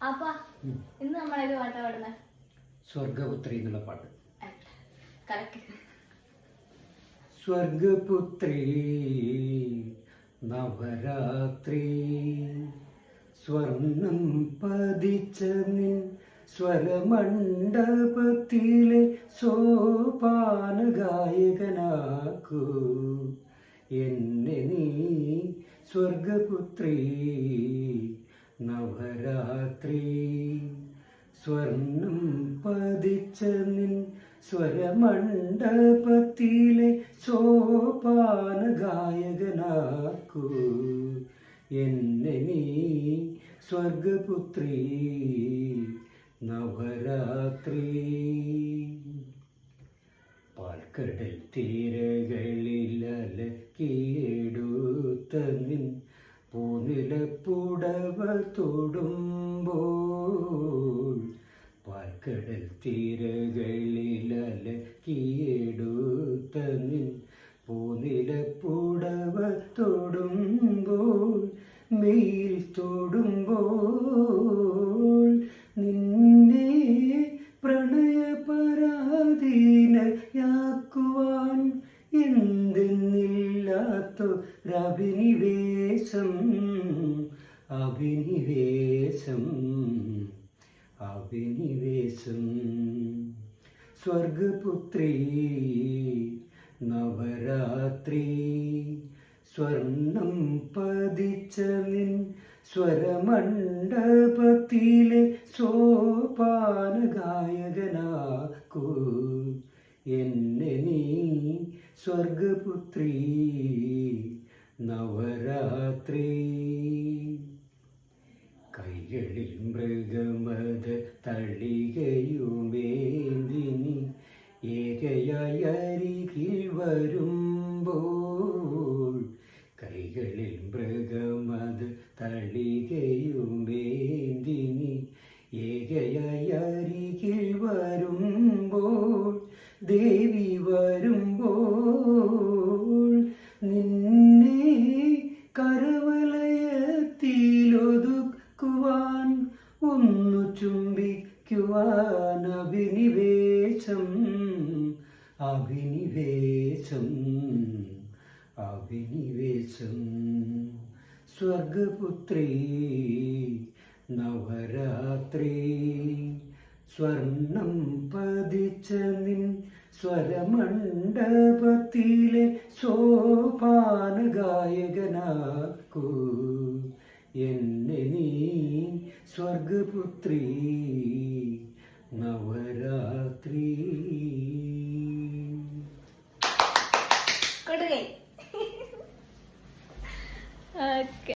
അപ്പാ ഇന്ന് നമ്മളേത് പാട്ടാ പാടുന്നത് സ്വർഗപുത്രി എന്നുള്ള പാട്ട്. സ്വർഗപുത്രി നവരാത്രി സ്വർണം പതിച്ച നിൻ സ്വരമണ്ഡപത്തിലെ സോപാന ഗായകനാക്കൂ എന്നെ നീ സ്വർഗപുത്രി നവരാത്രി സ്വർണം പതിച്ച നിൻ സ്വരമണ്ഡപത്തിലെ സോപാന ഗായകനാക്കൂ എന്നെ നീ സ്വർഗപുത്രി നവരാത്രി. പാൽക്കടൽ തീരകളിൽ അലക്കിയെടുത്ത നിൻ പൂനിലപ്പുടവ തൊടുമ്പോൾ പാൽക്കടൽ തീരകളിൽ അലക്കിയെടുത്ത നിൻ പൂനിലപ്പുടവ തൊടുമ്പോൾ മെയിൽ തൊടുമ്പോൾ നിന്നെ പ്രണയപരാധീനയാക്കുവാൻ എന്തെന്നില്ലാത്തൊരഭിനിവേശം അഭിനിവേശം അഭിനിവേശം. സ്വർഗപുത്രി നവരാത്രി സ്വർണം പതിച്ച നിൻ സ്വരമണ്ഡപത്തിലെ സോപാന ഗായകനാക്കൂ എന്നെ നീ സ്വർഗപുത്രി മൃഗമത തളികയുമേന്തിനി ഏകയായി അരികിൽ വരുമ്പോൾ കൈകളിൽ മൃഗമത് തളികയുമേന്തിനി ഏകയായി അരികിൽ വരുമ്പോൾ ദേവി വരുമ്പോൾ നിന്നെ കരവലയത്തിലൊതുക്കുവാൻ ഒന്നു ചുംബിക്കുവാൻ അഭിനിവേശം അഭിനിവേശം അഭിനിവേശം. സ്വർഗപുത്രി നവരാത്രി സ്വർണം പതിച്ച നിൻ സ്വരമണ്ഡപത്തിലെ സോപാന സ്വർഗപുത്രി നവരാത്രി.